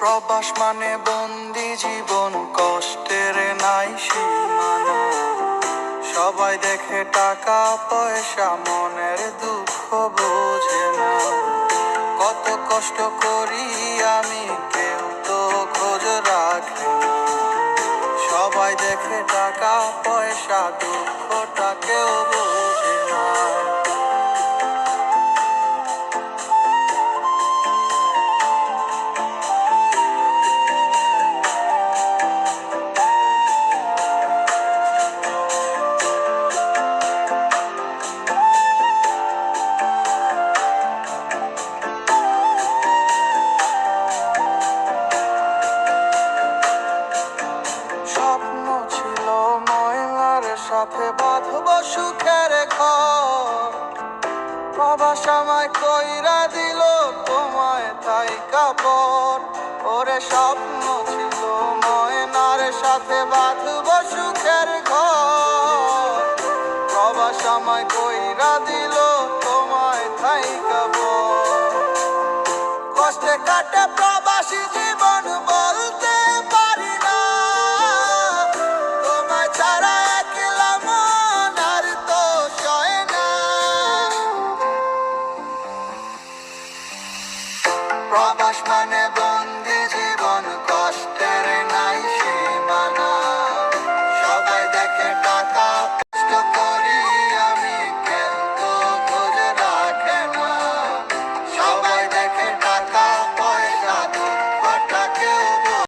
প্রবাস মানে বন্দি জীবন, কষ্টের নাই সবাই দেখে টাকা, পয়সা, মনের দুঃখ বোঝে না। কত কষ্ট করি আমি, কেউ তো খোঁজ রাখে সবাই দেখে টাকা, পয়সা, দুঃখটা কেউ বোঝে না। সাথে বাঁধব সুখের ঘর। প্রবাস আমায় কইরা দিল, তোমায় তাই কাপড়। ওরে স্বপ্ন ছিল ময়নার সাথে বাঁধব সুখের ঘর। প্রবাস আমায় কইরা দিল, তোমায় তাই কাপড়। কষ্টে কাটে প্রবাসী জীবন বলতে পারি না। তোমায় ছাড়া প্রবাস মানে বন্ধু।